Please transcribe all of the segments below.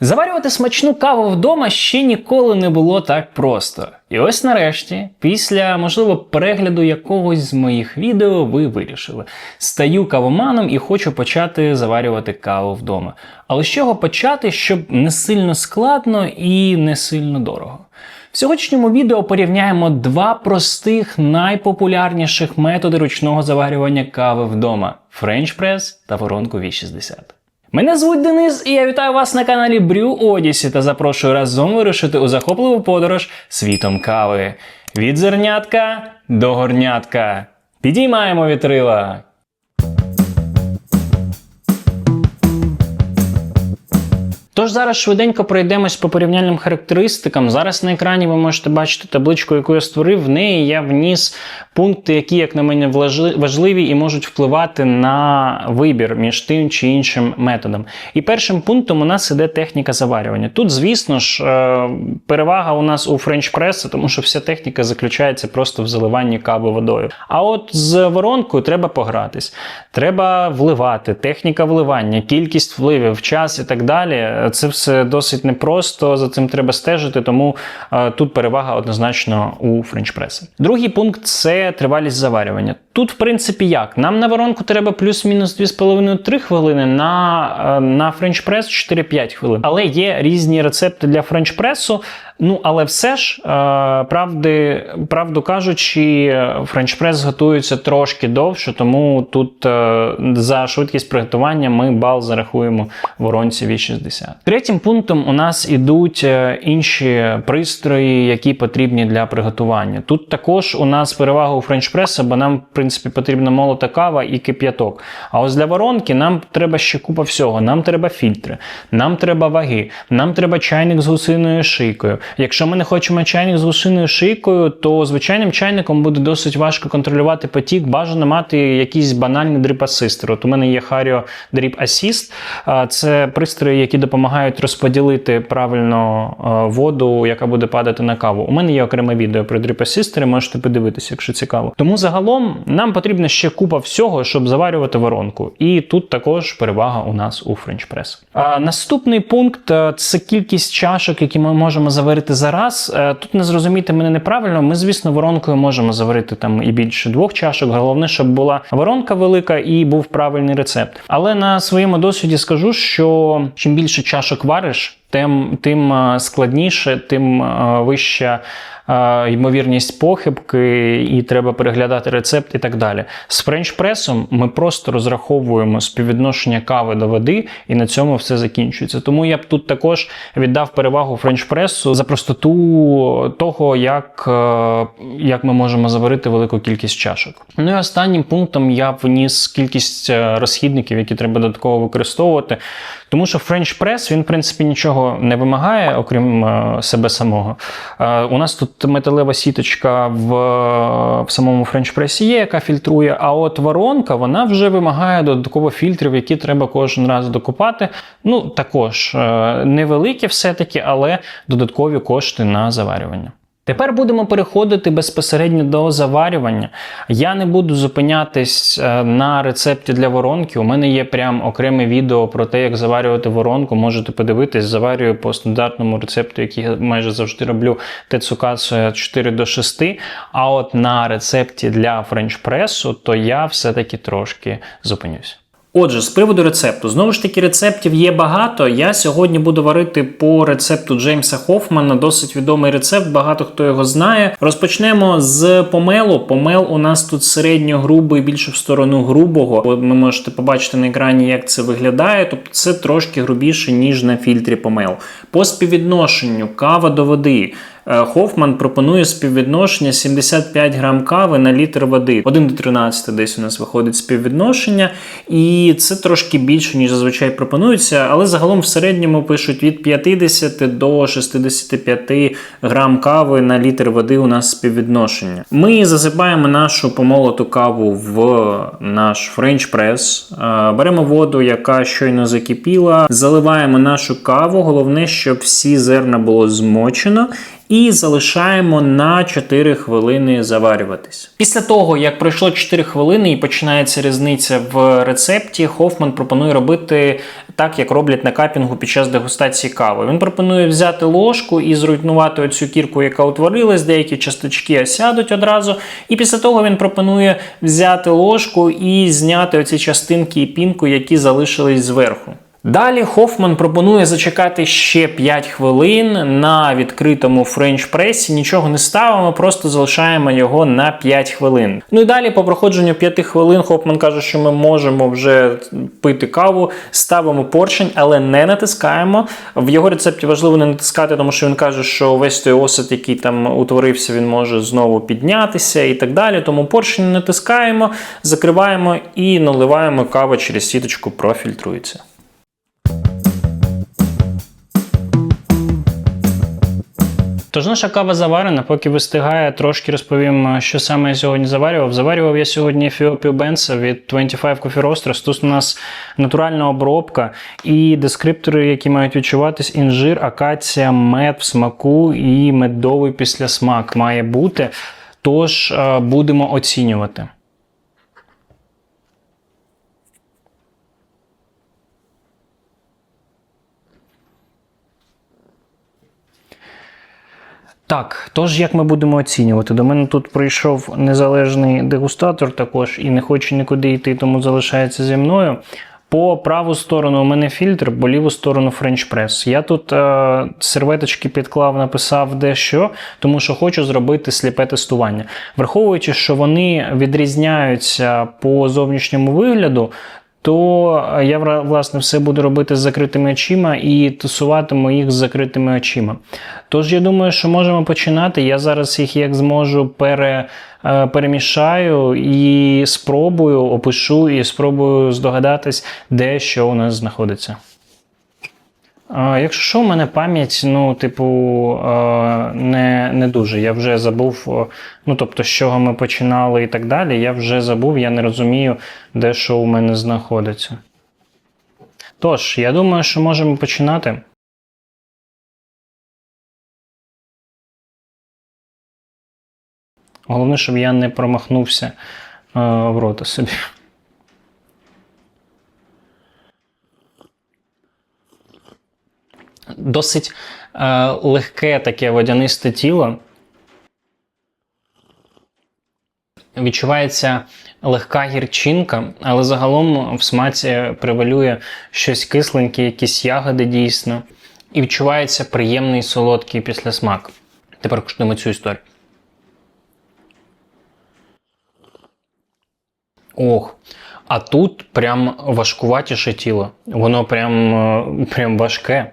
Заварювати смачну каву вдома ще ніколи не було так просто. І ось нарешті, після, можливо, перегляду якогось з моїх відео, ви вирішили. Стаю кавоманом і хочу почати заварювати каву вдома. Але з чого почати, щоб не сильно складно і не сильно дорого? В сьогоднішньому відео порівняємо два простих найпопулярніших методи ручного заварювання кави вдома: French Press та воронку V60. Мене звуть Денис, і я вітаю вас на каналі Брю Одісі та запрошую разом вирушити у захопливу подорож світом кави. Від зернятка до горнятка. Підіймаємо вітрила! Тож зараз швиденько пройдемось по порівняльним характеристикам. Зараз на екрані ви можете бачити табличку, яку я створив. В неї я вніс пункти, які, як на мене, важливі і можуть впливати на вибір між тим чи іншим методом. І першим пунктом у нас іде техніка заварювання. Тут, звісно ж, е, перевага у нас у Press, тому що вся техніка заключається просто в заливанні кави водою. А от з воронкою треба погратись. Треба вливати, техніка вливання, кількість вливів, час і так далі. Це все досить непросто, за цим треба стежити, тому е, тут перевага однозначно у френчпреси. Другий пункт це тривалість заварювання. Тут, в принципі, як? Нам на воронку треба плюс-мінус 2,5-3 хвилини, на, е, на френчпрес Press 4-5 хвилин. Але є різні рецепти для френчпресу. Ну, але все ж, е, правди, правду кажучи, Press готується трошки довше, тому тут е, за швидкість приготування ми бал зарахуємо воронці V60. Третім пунктом у нас ідуть е, інші пристрої, які потрібні для приготування. Тут також у нас перевага у Press, бо нам, в принципі, потрібна молота кава і кип'яток. А ось для воронки нам треба ще купа всього. Нам треба фільтри, нам треба ваги, нам треба чайник з гусиною шийкою. Якщо ми не хочемо чайник з гусиною шийкою, то звичайним чайником буде досить важко контролювати потік. Бажано мати якийсь банальний дріп-асистер. От у мене є Hario Drip Assist. Це пристрої, які допомагають розподілити правильно воду, яка буде падати на каву. У мене є окреме відео про дріп-асистери, можете подивитися, якщо цікаво. Тому загалом нам потрібна ще купа всього, щоб заварювати воронку. І тут також перевага у нас у Press. Наступний пункт це кількість чашок, які ми можемо заварити за раз. Е, Тут не зрозуміти мене неправильно. Ми, звісно, воронкою можемо заварити там і більше двох чашок. Головне, щоб була воронка велика і був правильний рецепт. Але на своєму досвіді скажу, що чим більше чашок вариш, тим, тим складніше, тим вища ймовірність похибки, і треба переглядати рецепт і так далі. З френч-пресом ми просто розраховуємо співвідношення кави до води, і на цьому все закінчується. Тому я б тут також віддав перевагу френч-пресу за простоту того, як, е, як ми можемо заварити велику кількість чашок. Ну і останнім пунктом я б вніс кількість е, розхідників, які треба додатково використовувати. Тому що Press, він, в принципі, нічого не вимагає, окрім е, себе самого. Е, у нас тут металева сіточка в, в самому Press є, яка фільтрує, а от воронка вона вже вимагає додатково фільтрів, які треба кожен раз докупати. Ну, також е, невеликі все-таки, але додаткові кошти на заварювання. Тепер будемо переходити безпосередньо до заварювання. Я не буду зупинятись е, на рецепті для воронки. У мене є прям окреме відео про те, як заварювати воронку. Можете подивитись, заварюю по стандартному рецепту, який я майже завжди роблю тецукація 4 до 6. А от на рецепті для френч-пресу, то я все-таки трошки зупинюсь. Отже, з приводу рецепту, знову ж таки, рецептів є багато. Я сьогодні буду варити по рецепту Джеймса Хофмана, досить відомий рецепт, багато хто його знає. Розпочнемо з помелу. Помел у нас тут середньо-грубий, більше в сторону грубого. Ви можете побачити на екрані, як це виглядає. Тобто це трошки грубіше, ніж на фільтрі помел. По співвідношенню кава до води. Е, Хофман пропонує співвідношення 75 грам кави на літр води. 1 до 13 десь у нас виходить співвідношення, і це трошки більше, ніж зазвичай пропонується, але загалом в середньому пишуть від 50 до 65 грам кави на літр води у нас співвідношення. Ми засипаємо нашу помолоту каву в наш Press, е, беремо воду, яка щойно закипіла, заливаємо нашу каву. Головне, щоб всі зерна було змочено. І залишаємо на 4 хвилини заварюватись. Після того, як пройшло 4 хвилини і починається різниця в рецепті, Хофман пропонує робити так, як роблять на капінгу під час дегустації кави. Він пропонує взяти ложку і зруйнувати оцю кірку, яка утворилась, деякі часточки осядуть одразу. І після того він пропонує взяти ложку і зняти оці частинки і пінку, які залишились зверху. Далі Хофман пропонує зачекати ще 5 хвилин на відкритому френч-пресі. Нічого не ставимо, просто залишаємо його на 5 хвилин. Ну і далі, по проходженню 5 хвилин, Хофман каже, що ми можемо вже пити каву, ставимо поршень, але не натискаємо. В його рецепті важливо не натискати, тому що він каже, що весь той осад, який там утворився, він може знову піднятися і так далі. Тому поршень натискаємо, закриваємо і наливаємо каву через сіточку, профільтрується. Тож наша кава заварена, поки вистигає, трошки розповім, що саме я сьогодні заварював. Заварював я сьогодні Ефіопію Бенса від 25 Coffee Roasters. Тут у нас натуральна обробка і дескриптори, які мають відчуватись інжир, акація, мед в смаку і медовий післясмак має бути. Тож е, будемо оцінювати. Так, тож як ми будемо оцінювати? До мене тут прийшов незалежний дегустатор також і не хоче нікуди йти, тому залишається зі мною. По праву сторону у мене фільтр, по ліву сторону френч-прес. Я тут е, серветочки підклав, написав дещо, тому що хочу зробити сліпе тестування. Враховуючи, що вони відрізняються по зовнішньому вигляду, то я власне все буду робити з закритими очима і тусуватиму їх з закритими очима. Тож я думаю, що можемо починати. Я зараз їх як зможу пере, е, перемішаю і спробую, опишу і спробую здогадатись, де що у нас знаходиться. Якщо що, у мене пам'ять, ну, типу, не не дуже. Я вже забув, ну, тобто, з чого ми починали і так далі, я вже забув, я не розумію, де що у мене знаходиться. Тож, я думаю, що можемо починати. Головне, щоб я не промахнувся в рота собі. Досить е, легке таке водянисте тіло. Відчувається легка гірчинка, але загалом в смаці превалює щось кисленьке, якісь ягоди дійсно. І відчувається приємний солодкий післясмак. Тепер куштуємо цю історію. Ох, а тут прям важкуватіше тіло. Воно прям, е, прям важке.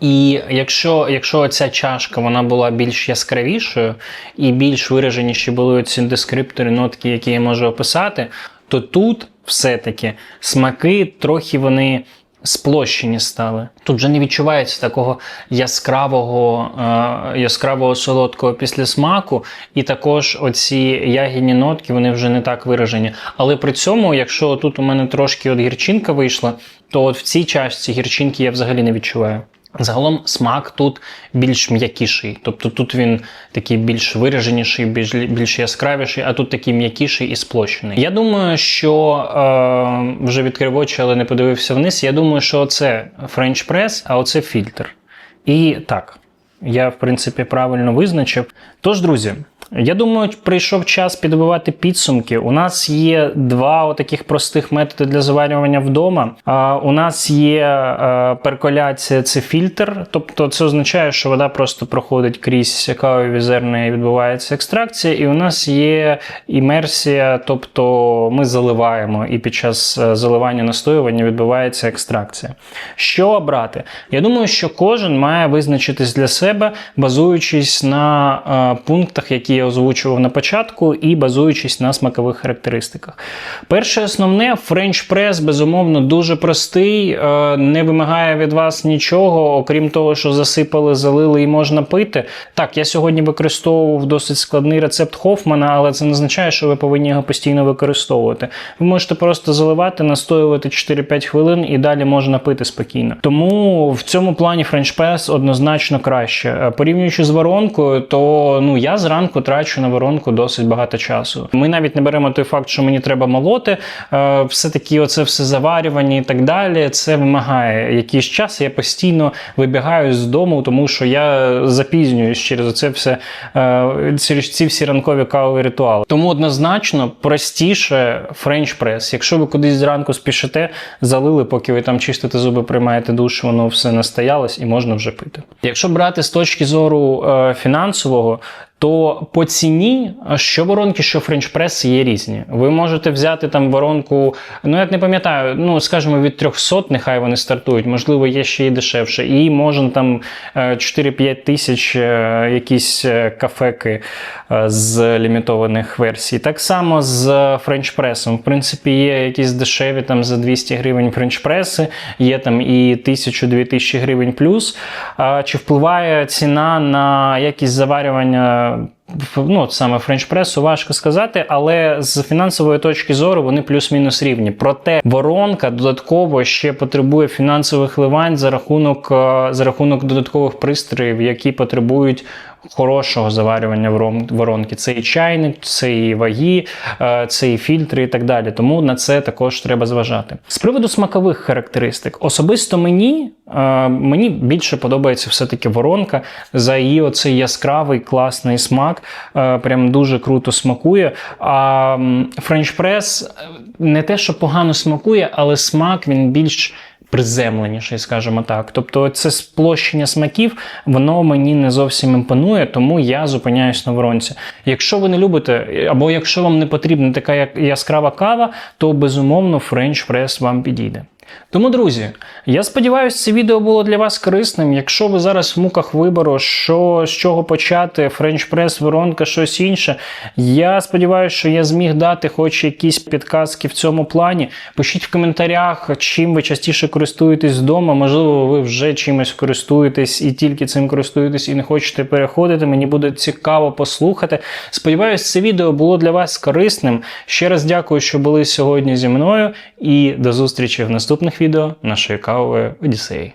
І якщо якщо ця чашка вона була більш яскравішою і більш вираженіші були ці дескриптори, нотки, які я можу описати, то тут все-таки смаки трохи вони сплощені стали. Тут вже не відчувається такого яскравого е, яскравого солодкого післясмаку, і також оці ягідні нотки вони вже не так виражені. Але при цьому, якщо тут у мене трошки от гірчинка вийшла, то от в цій чашці гірчинки я взагалі не відчуваю. Загалом смак тут більш м'якіший, тобто тут він такий більш вираженіший, більш більш яскравіший, а тут такий м'якіший і сплощений. Я думаю, що е, вже відкрив очі, але не подивився вниз. Я думаю, що це френч прес, а оце фільтр. І так, я в принципі правильно визначив. Тож, друзі. Я думаю, прийшов час підбивати підсумки. У нас є два таких простих методи для заварювання вдома. У нас є е, перколяція, це фільтр, тобто це означає, що вода просто проходить крізь кавові зерна і відбувається екстракція. І у нас є імерсія, тобто ми заливаємо, і під час е, заливання настоювання відбувається екстракція. Що обрати? Я думаю, що кожен має визначитись для себе, базуючись на е, пунктах, які я озвучував на початку, і базуючись на смакових характеристиках. Перше основне, френч прес, безумовно, дуже простий, е, не вимагає від вас нічого, окрім того, що засипали, залили і можна пити. Так, я сьогодні використовував досить складний рецепт Хофмана, але це не означає, що ви повинні його постійно використовувати. Ви можете просто заливати, настоювати 4-5 хвилин і далі можна пити спокійно. Тому в цьому плані френч прес однозначно краще. Е, Порівнюючи з воронкою, то ну я зранку трачу на воронку досить багато часу. Ми навіть не беремо той факт, що мені треба молоти. Е, Все-таки оце все заварювання і так далі. Це вимагає якийсь час. Я постійно вибігаю з дому, тому що я запізнююсь через це все е, через ці всі ранкові кавові ритуали. Тому однозначно простіше френч прес. Якщо ви кудись зранку спішите, залили, поки ви там чистите зуби, приймаєте душ, воно все настоялось і можна вже пити. Якщо брати з точки зору е, фінансового, то по ціні, що воронки, що френч-прес є різні. Ви можете взяти там воронку, ну я не пам'ятаю, ну скажімо, від 300, нехай вони стартують, можливо, є ще і дешевше. І можна там е, 4-5 тисяч е, якісь е, кафеки е, з лімітованих версій. Так само з френч-пресом. В принципі, є якісь дешеві там за 200 гривень френч-преси, є там і 1000-2000 гривень плюс. Чи впливає ціна на якість заварювання? um, Ну, от саме френч-пресу важко сказати, але з фінансової точки зору вони плюс-мінус рівні. Проте воронка додатково ще потребує фінансових ливань за рахунок, е, за рахунок додаткових пристроїв, які потребують хорошого заварювання воронки. Це і чайник, це і ваги, е, це і фільтри і так далі. Тому на це також треба зважати. З приводу смакових характеристик, особисто мені, е, мені більше подобається все-таки воронка за її оцей яскравий класний смак. Е, Прям дуже круто смакує. А френч прес не те, що погано смакує, але смак він більш приземленіший, скажімо так. Тобто це сплощення смаків, воно мені не зовсім імпонує, тому я зупиняюсь на воронці. Якщо ви не любите, або якщо вам не потрібна така яскрава кава, то безумовно френч прес вам підійде. Тому, друзі, я сподіваюся, це відео було для вас корисним. Якщо ви зараз в муках вибору, що, з чого почати, френч прес, воронка, щось інше. Я сподіваюся, що я зміг дати хоч якісь підказки в цьому плані. Пишіть в коментарях, чим ви частіше користуєтесь вдома. Можливо, ви вже чимось користуєтесь і тільки цим користуєтесь і не хочете переходити. Мені буде цікаво послухати. Сподіваюсь, це відео було для вас корисним. Ще раз дякую, що були сьогодні зі мною, і до зустрічі в наступних відео нашої кавової Одіссеї.